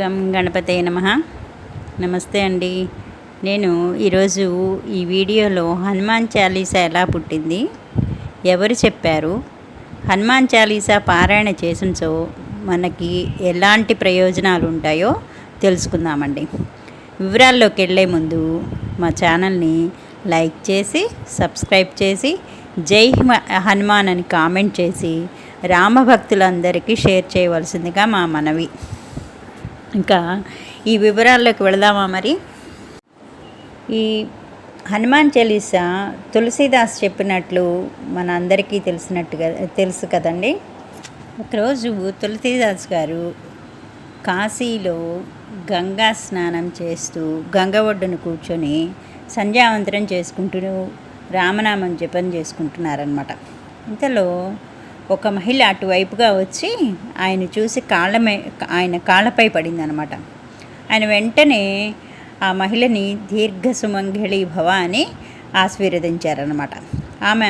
గం గణపతే నమ. నమస్తే అండి. నేను ఈరోజు ఈ వీడియోలో హనుమాన్ చాలీసా ఎలా పుట్టింది? ఎవరు చెప్పారు? హనుమాన్ చాలీసా పారాయణ చేసినచో మనకి ఎలాంటి ప్రయోజనాలు ఉంటాయో తెలుసుకుందామండి. వివరాల్లోకి వెళ్ళే ముందు మా ఛానల్ని లైక్ చేసి సబ్స్క్రైబ్ చేసి జై హనుమాన్ అని కామెంట్ చేసి రామభక్తులందరికీ షేర్ చేయవలసిందిగా మా మనవి. ఇంకా ఈ వివరాల్లోకి వెళదామా మరి? ఈ హనుమాన్ చాలీసా తులసీదాస్ చెప్పినట్లు మన అందరికీ తెలిసినట్టుగా తెలుసు కదండి? ఒకరోజు తులసీదాస్ గారు కాశీలో గంగా స్నానం చేస్తూ గంగ ఒడ్డున కూర్చొని సంధ్యావంతరం చేసుకుంటూ రామనామం జపం చేసుకుంటున్నారనమాట ఇంతలో ఒక మహిళ అటువైపుగా వచ్చి ఆయన చూసి కాళ్ళమే ఆయన కాళ్ళపై పడిందనమాట. ఆయన వెంటనే ఆ మహిళని దీర్ఘ సుమంగళి భవ అని ఆశీర్వదించారనమాట. ఆమె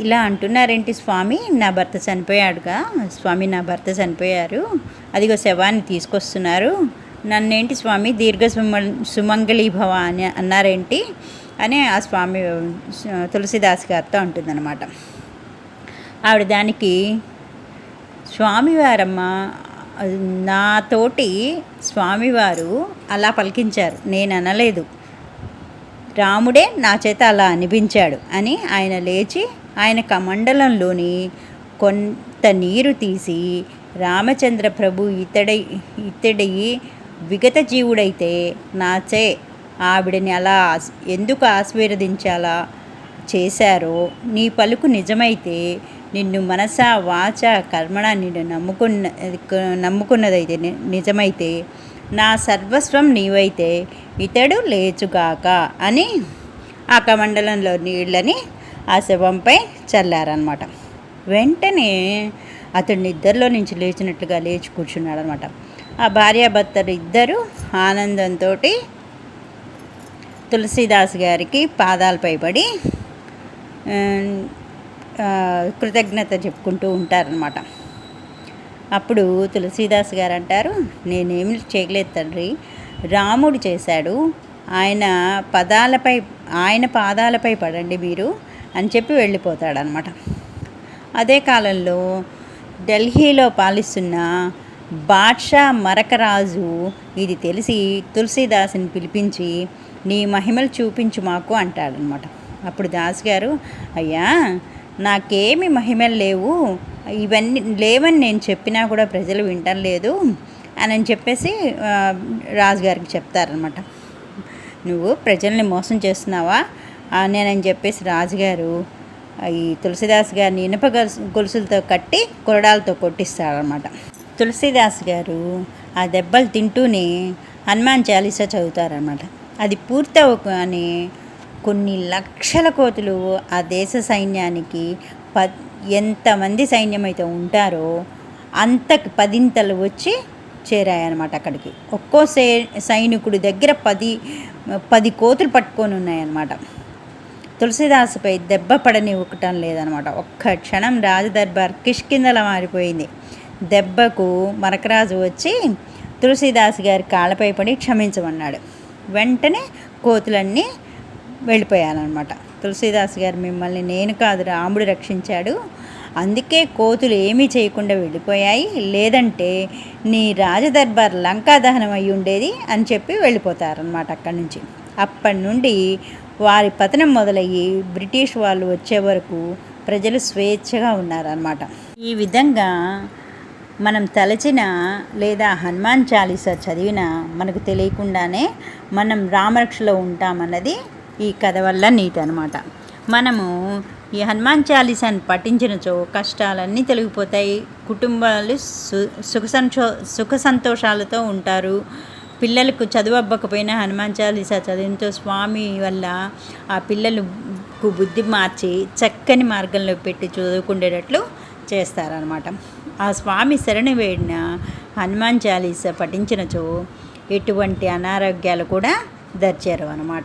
ఇలా అంటున్నారేంటి స్వామి? నా భర్త చనిపోయాడుగా. స్వామి నా భర్త చనిపోయారు. అదిగో శవాన్ని తీసుకొస్తున్నారు. నన్నేంటి స్వామి? దీర్ఘ సుమ సుమంగళి భవ అని అన్నారేంటి? అని ఆ స్వామి తులసిదాస్ గారితో అంటుందన్నమాట ఆవిడ దానికి స్వామివారమ్మ నాతోటి స్వామివారు అలా పలికించారు. నేను అనలేదు. రాముడే నా చేత అలా అనిపించాడు అని ఆయన లేచి ఆయన కమండలంలోని కొంత నీరు తీసి రామచంద్ర ప్రభు ఇతడి ఇతడి విగత జీవుడైతే నాచే ఆవిడని అలా ఆస్- ఎందుకు ఆశీర్వదించాలా చేశారో నీ పలుకు నిజమైతే నిన్ను మనస వాచ కర్మణ నిన్ను నమ్ముకున్న నమ్ముకున్నదైతే నిజమైతే నా సర్వస్వం నీవైతే ఇతడు లేచుగాక అని ఆ కమండలంలో నీళ్ళని ఆ శవంపై చల్లారనమాట వెంటనే అతడు నిద్రలో నుంచి లేచినట్లుగా లేచి కూర్చున్నాడు అనమాట ఆ భార్యాభర్తలు ఇద్దరు ఆనందంతో తులసీదాస్ గారికి పాదాలపై పడి కృతజ్ఞత చెప్పుకుంటూ ఉంటారనమాట అప్పుడు తులసీదాస్ గారు అంటారు నేనేమి చేయలేదు తండ్రి రాముడు చేశాడు. ఆయన పదాలపై ఆయన పాదాలపై పడండి మీరు అని చెప్పి వెళ్ళిపోతాడనమాట అదే కాలంలో ఢిల్లీలో పాలిస్తున్న బాద్షా మరకరాజు ఇది తెలిసి తులసీదాసుని పిలిపించి నీ మహిమలు చూపించు మాకు అంటాడనమాట అప్పుడు దాస్ గారు అయ్యా నాకేమి మహిమలు లేవు. ఇవన్నీ లేవని నేను చెప్పినా కూడా ప్రజలు వింటలేదు అని చెప్పేసి రాజుగారికి చెప్తారనమాట నువ్వు ప్రజల్ని మోసం చేస్తున్నావా? నేనని చెప్పేసి రాజుగారు ఈ తులసిదాస్ గారిని ఇనుప గొలుసులతో కట్టి కొరడాలతో కొట్టిస్తారనమాట తులసిదాస్ గారు ఆ దెబ్బలు తింటూనే హనుమాన్ చాలీసా చదువుతారనమాట అది పూర్తవగానే కొన్ని లక్షల కోతులు ఆ దేశ సైన్యానికి ప ఎంతమంది సైన్యం అయితే ఉంటారో అంతకు పదింతలు వచ్చి చేరాయన్నమాట అక్కడికి. ఒక్కో సై సైనికుడి దగ్గర పది పది కోతులు పట్టుకొని ఉన్నాయన్నమాట. తులసిదాసుపై దెబ్బ పడనివ్వటం లేదనమాట ఒక్క క్షణం రాజదర్బార్ కిష్కిందల మారిపోయింది. దెబ్బకు మరకరాజు వచ్చి తులసిదాస్ గారి కాళ్ళపై పడి క్షమించమన్నాడు. వెంటనే కోతులన్నీ వెళ్ళిపోయానమాట తులసీదాస్ గారు మిమ్మల్ని నేను కాదు రాముడు రక్షించాడు. అందుకే కోతులు ఏమీ చేయకుండా వెళ్ళిపోయాయి. లేదంటే నీ రాజదర్బార్ లంకా దహనం అయి ఉండేది అని చెప్పి వెళ్ళిపోతారనమాట అక్కడి నుంచి. అప్పటి నుండి వారి పతనం మొదలయ్యి బ్రిటిష్ వాళ్ళు వచ్చే వరకు ప్రజలు స్వేచ్ఛగా ఉన్నారనమాట ఈ విధంగా మనం తలచిన లేదా హనుమాన్ చాలీసా చదివిన మనకు తెలియకుండానే మనం రామరక్షలో ఉంటామన్నది ఈ కథ వల్ల నీట్ అనమాట మనము ఈ హనుమాన్ చాలీసాను పఠించినచో కష్టాలన్నీ తొలగిపోతాయి. కుటుంబాలు సు సుఖ సంతో సుఖ సంతోషాలతో ఉంటారు. పిల్లలకు చదువు అవ్వకపోయినా హనుమాన్ చాలీసా చదివినతో స్వామి వల్ల ఆ పిల్లలకు బుద్ధి మార్చి చక్కని మార్గంలో పెట్టి చదువుకుండేటట్లు చేస్తారనమాట. ఆ స్వామి శరణ వేడిన హనుమాన్ చాలీసా పఠించినచో ఎటువంటి అనారోగ్యాలు కూడా దర్చారు అనమాట